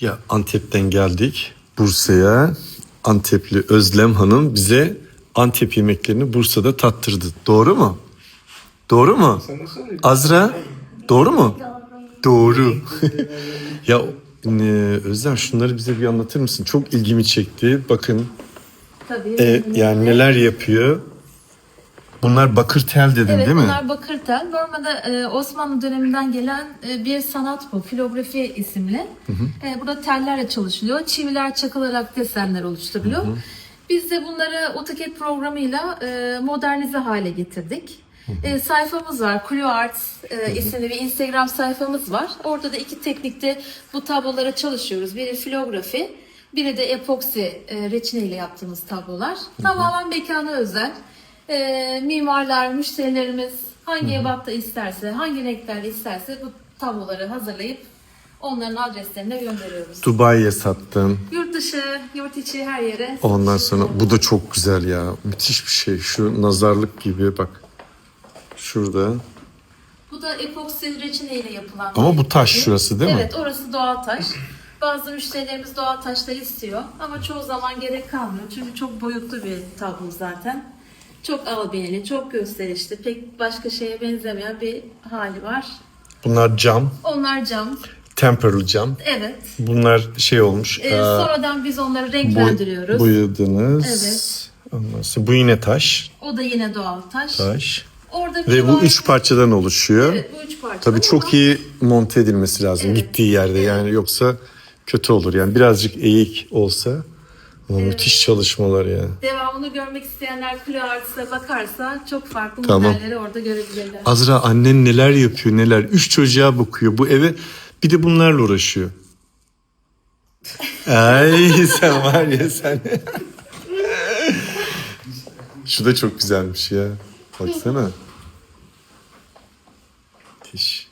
Ya Antep'ten geldik Bursa'ya. Antepli Özlem Hanım bize Antep yemeklerini Bursa'da tattırdı. Doğru mu? Doğru mu? Azra doğru mu? Doğru. ya e, Özlem şunları bize bir anlatır mısın? Çok ilgimi çekti. Bakın Tabii. e, yani neler yapıyor. Bunlar bakır tel dedin Evet değil mi? bunlar bakır tel. Normalde e, Osmanlı döneminden gelen e, bir sanat bu. Filografi isimli. E, burada tellerle çalışılıyor. Çiviler çakılarak desenler oluşturuluyor. Biz de bunları AutoCAD programıyla e, modernize hale getirdik. E, sayfamız var. Clue Arts e, isimli bir Instagram sayfamız var. Orada da iki teknikte bu tablolara çalışıyoruz. Biri filografi, biri de epoksi e, reçine ile yaptığımız tablolar. Tamamen mekana özel. E, mimarlar, müşterilerimiz hangi ebatta isterse, hangi renklerle isterse bu tabloları hazırlayıp onların adreslerine gönderiyoruz. Dubai'ye sattın. Yurt dışı, yurt içi her yere. Ondan sonra bu da çok güzel ya. Müthiş bir şey. Şu nazarlık gibi bak. Şurada. Bu da epoksi reçine ile yapılan. Ama bir bu taş tablo. şurası değil mi? Evet, orası doğal taş. Bazı müşterilerimiz doğal taşları istiyor ama çoğu zaman gerek kalmıyor. Çünkü çok boyutlu bir tablo zaten. Çok albenili, çok gösterişli, pek başka şeye benzemeyen bir hali var. Bunlar cam. Onlar cam. Tempered cam. Evet. Bunlar şey olmuş. Ee, aa, sonradan biz onları renklendiriyoruz. boyadınız. Evet. Ondan bu yine taş. O da yine doğal taş. Taş. Orada Ve bu üç parçadan oluşuyor. Evet, bu üç parça. Tabii çok iyi monte edilmesi lazım Evet. gittiği yerde yani yoksa kötü olur. Yani birazcık eğik olsa ama müthiş çalışmalar ya. Devamını görmek isteyenler Clue Arts'a bakarsa çok farklı Tamam. modelleri orada görebilirler. Azra annen neler yapıyor neler. Üç çocuğa bakıyor bu eve. Bir de bunlarla uğraşıyor. Ay sen var ya sen. Şu da çok güzelmiş ya. Baksana. Müthiş.